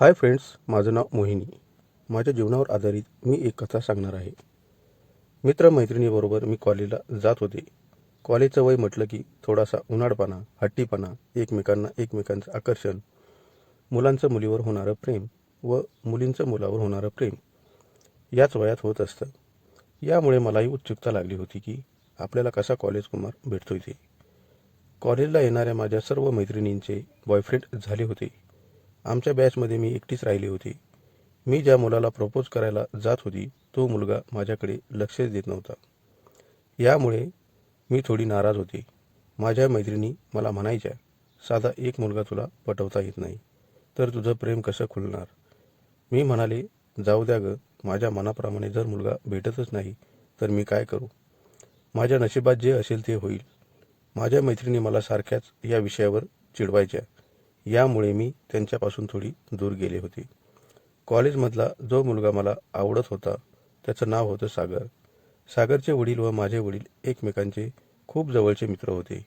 Hi friends माझं नाव मोहिनी. माझ्या जीवनावर आधारित मी एक कथा सांगणार आहे. मित्रमैत्रिणीबरोबर मी कॉलेजला जात होते. कॉलेजचं वय म्हटलं की थोडासा उन्हाळपणा हट्टीपणा एकमेकांना एकमेकांचं आकर्षण मुलांचं मुलीवर होणारं प्रेम व मुलींचं मुलावर होणारं प्रेम. याच वयात होत असतं. यामुळे मलाही उत्सुकता लागली होती की आपल्याला कसा कॉलेज कुमार भेटतोय ते. कॉलेजला येणाऱ्या माझ्या सर्व मैत्रिणींचे बॉयफ्रेंड झाले होते. आमच्या बॅचमध्ये मी एकटीच राहिली होती. मी ज्या मुलाला प्रपोज करायला जात होती तो मुलगा माझ्याकडे लक्षच देत नव्हता. यामुळे मी थोडी नाराज होते. माझ्या मैत्रिणी मला म्हणायच्या साधा एक मुलगा तुला पटवता येत नाही तर तुझं प्रेम कसं खुलणार? मी म्हणाले जाऊ द्या ग माझ्या मनाप्रमाणे जर मुलगा भेटतच नाही तर मी काय करू? माझ्या नशिबात जे असेल ते होईल. माझ्या मैत्रिणी मला सारख्याच या विषयावर चिडवायच्या. यामुळे मी त्यांच्यापासून थोडी दूर गेले होते. कॉलेजमधला जो मुलगा मला आवडत होता त्याचं नाव होतं सागर. सागरचे वडील व माझे वडील एकमेकांचे खूप जवळचे मित्र होते.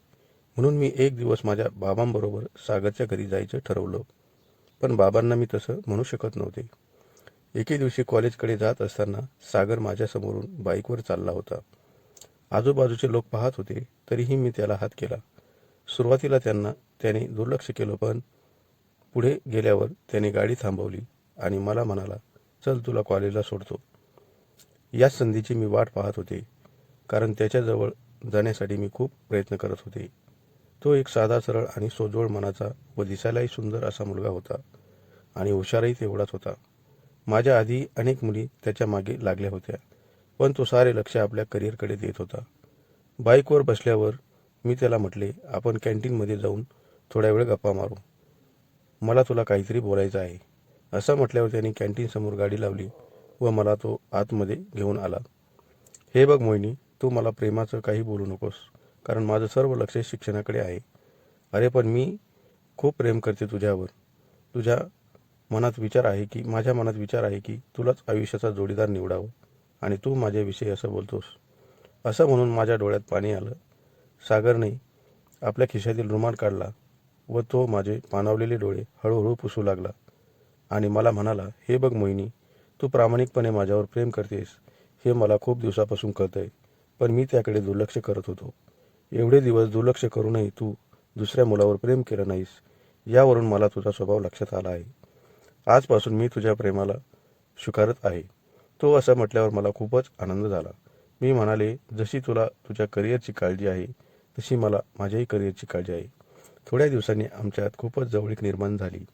म्हणून मी एक दिवस माझ्या बाबांबरोबर सागरच्या घरी जायचं ठरवलं. पण बाबांना मी तसं म्हणू शकत नव्हते. एके दिवशी कॉलेजकडे जात असताना सागर माझ्यासमोरून बाईकवर चालला होता. आजूबाजूचे लोक पाहत होते तरीही मी त्याला हात केला. सुरुवातीला त्यांना त्याने दुर्लक्ष केलं पण पुढे गेल्यावर त्याने गाडी थांबवली आणि मला म्हणाला चल तुला कॉलेजला सोडतो. याच संधीची मी वाट पाहत होते कारण त्याच्याजवळ जाण्यासाठी मी खूप प्रयत्न करत होते. तो एक साधा सरळ आणि सोजवळ मनाचा व दिसायलाही सुंदर असा मुलगा होता आणि हुशारही तेवढाच होता. माझ्या आधी अनेक मुली त्याच्यामागे लागल्या होत्या पण तो सारे लक्ष आपल्या करिअरकडे देत होता. बाईकवर बसल्यावर मी त्याला म्हटले आपण कॅन्टीनमध्ये जाऊन थोड्या वेळ गप्पा मारू. मला तुला काहीतरी बोलायचं आहे. असं म्हटल्यावर त्याने कॅन्टीनसमोर गाडी लावली व मला तो आतमध्ये घेऊन आला. हे बघ मोहिनी तू मला प्रेमाचं काही बोलू नकोस कारण माझं सर्व लक्ष शिक्षणाकडे आहे. अरे पण मी खूप प्रेम करते तुझ्यावर. तुझ्या मनात विचार आहे की माझ्या मनात विचार आहे की तुलाच आयुष्याचा जोडीदार निवडावं आणि तू माझ्याविषयी असं बोलतोस. असं म्हणून माझ्या डोळ्यात पाणी आलं सागरने आपल्या खिशातील रुमाल काढला व तो माझे पाणावलेले डोळे हळूहळू पुसू लागला. आणि मला म्हणाला हे बघ मोहिनी तू प्रामाणिकपणे माझ्यावर प्रेम करतेस हे मला खूप दिवसापासून कळतंय पण मी त्याकडे दुर्लक्ष करत होतो. एवढे दिवस दुर्लक्ष करूनही तू दुसऱ्या मुलावर प्रेम केलं नाहीस यावरून मला तुझा स्वभाव लक्षात आला आहे. आजपासून मी तुझ्या प्रेमाला स्वीकारत आहे. तो असं म्हटल्यावर मला खूपच आनंद झाला. मी म्हणाले जशी तुला तुझ्या करिअरची काळजी आहे तशी मला माझ्याही करिअरची काळजी आहे. थोड्या दिवसांनी आमच्यात खूपच जवळीक निर्माण झाली.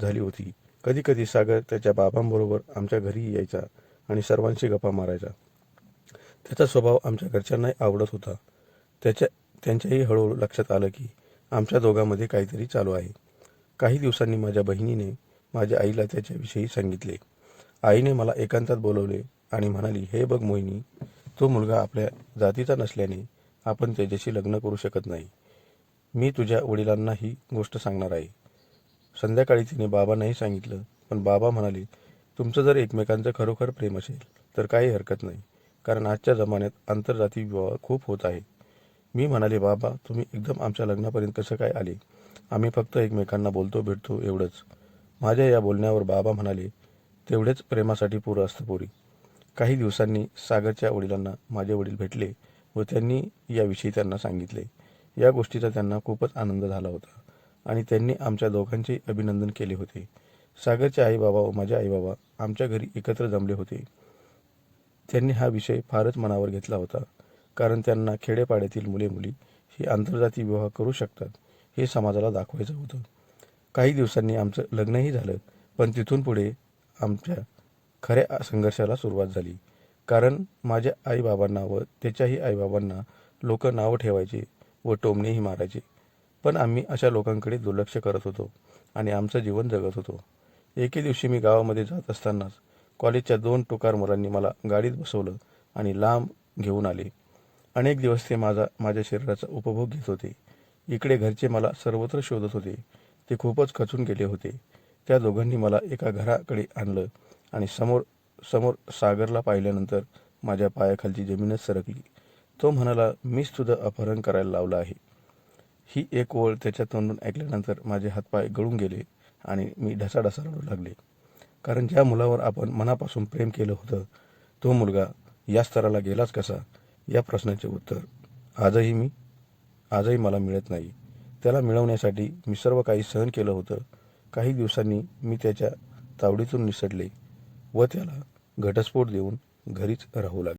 झाली होती. कधीकधी सागर त्याच्या बाबांबरोबर आमच्या घरी यायचा आणि सर्वांशी गप्पा मारायचा. त्याचा स्वभाव आमच्या घरच्यांनाही आवडत होता. त्याच्या त्यांच्याही हळूहळू लक्षात आलं की आमच्या दोघांमध्ये काहीतरी चालू आहे. काही दिवसांनी माझ्या बहिणीने माझ्या आईला त्याच्याविषयी सांगितले. आईने मला एकांतात बोलवले आणि म्हणाली हे बघ मोहिनी तो मुलगा आपल्या जातीचा नसल्याने आपण त्याच्याशी लग्न करू शकत नाही. मी तुझ्या वडिलांना ही गोष्ट सांगणार आहे. संध्याकाळी तिने बाबांनाही सांगितलं पण बाबा म्हणाले तुमचं जर एकमेकांचं खरोखर प्रेम असेल तर काही हरकत नाही कारण आजच्या जमान्यात आंतरजाती विवाह खूप होत आहे. मी म्हणाले बाबा तुम्ही एकदम आमच्या लग्नापर्यंत कसं काय आले? आम्ही फक्त एकमेकांना बोलतो भेटतो एवढंच. माझ्या या बोलण्यावर बाबा म्हणाले तेवढेच प्रेमासाठी पुरं असतं पोरी. काही दिवसांनी सागरच्या वडिलांना माझे वडील भेटले व त्यांनी याविषयी त्यांना सांगितले. या गोष्टीचा त्यांना खूपच आनंद झाला होता आणि त्यांनी आमच्या दोघांचे अभिनंदन केले होते. सागरचे आईबाबा व माझे आईबाबा आमच्या घरी एकत्र जमले होते. त्यांनी हा विषय फारच मनावर घेतला होता कारण त्यांना खेडेपाड्यातील मुले मुली ही आंतरजाती विवाह करू शकतात हे समाजाला दाखवायचं होतं. काही दिवसांनी आमचं लग्नही झालं पण तिथून पुढे आमच्या खऱ्या संघर्षाला सुरुवात झाली. कारण माझ्या आईबाबांना व त्याच्याही आईबाबांना लोक नावं ठेवायचे व टोमणेही मारायचे. पण आम्ही अशा लोकांकडे दुर्लक्ष करत होतो आणि आमचं जीवन जगत होतो. एके दिवशी मी गावामध्ये जात असतानाच कॉलेजच्या दोन टोकार मुलांनी मला गाडीत बसवलं आणि लांब घेऊन आले. अनेक दिवस ते माझा माझ्या शरीराचा उपभोग घेत होते. इकडे घरचे मला सर्वत्र शोधत होते. ते खूपच खचून गेले होते. त्या दोघांनी मला एका घराकडे आणलं आणि समोर समोर सागरला पाहिल्यानंतर माझ्या पायाखालची जमीनच सरकली. तो म्हणाला मीच तुझं अपहरण करायला लावलं आहे. ही एक ओळ त्याच्या तोंडून ऐकल्यानंतर माझे हातपाय गळून गेले आणि मी ढसाढसा रडू लागले. कारण ज्या मुलावर आपण मनापासून प्रेम केलं होतं तो मुलगा या स्तराला गेलाच कसा? या प्रश्नाचे उत्तर आजही मी आजही मला मिळत नाही. त्याला मिळवण्यासाठी मी सर्व काही सहन केलं होतं. काही दिवसांनी मी त्याच्या तावडीतून निसटले. व त्याला घटस्फोट देऊन घरीच राहू लागले.